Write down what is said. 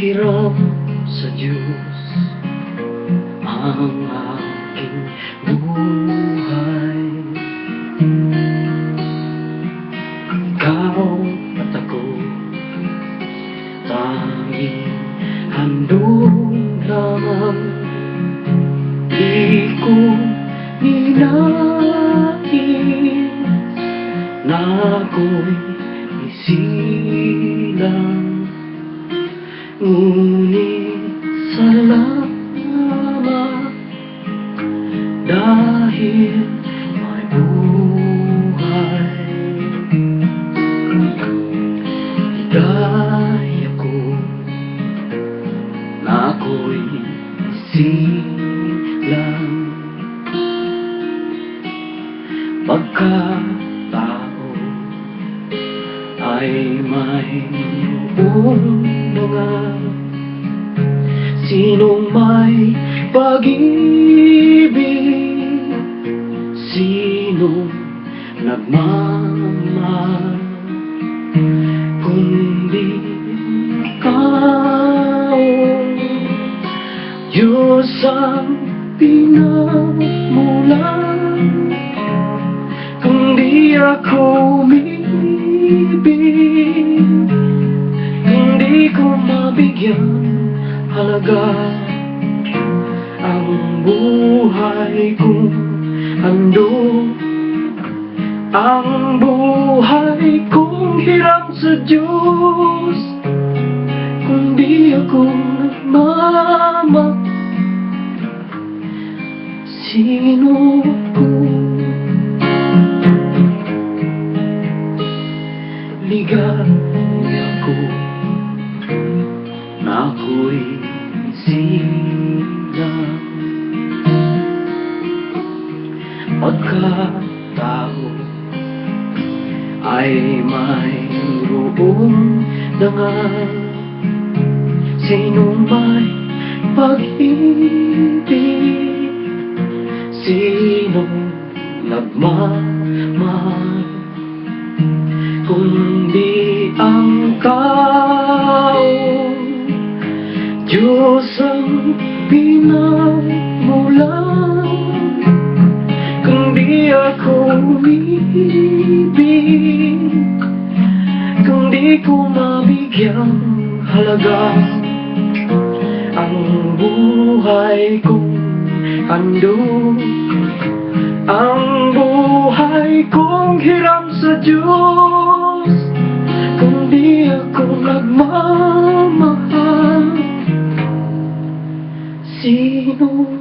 hirap sa Diyos ang aking buhay. Ikaw at ako tanging handog lamang Di ko ninahin na ako'y isilang Ngunit salamat dahil may buhay Ligaya ko na ako'y isilang Pagkatao ay mayroong mga Sinong may pag-ibig? Sinong nagmamahal? Kundi ikaw Diyos ang pinagmulan ko mabigyan halaga Ang buhay kong handog Ang buhay kong hiram sa Diyos Kung di ako nagmamahal. Sino ko Pagkatao Ay mayroong dangal Sinong may pag-ibig? Sinong nagmamahal? Kundi ang kao Diyos ang pinagmulan umibig Kung di ko mabigyan halaga Ang buhay kong handog Ang buhay kong hiram sa Diyos. Kung di ako nagmamahal Sino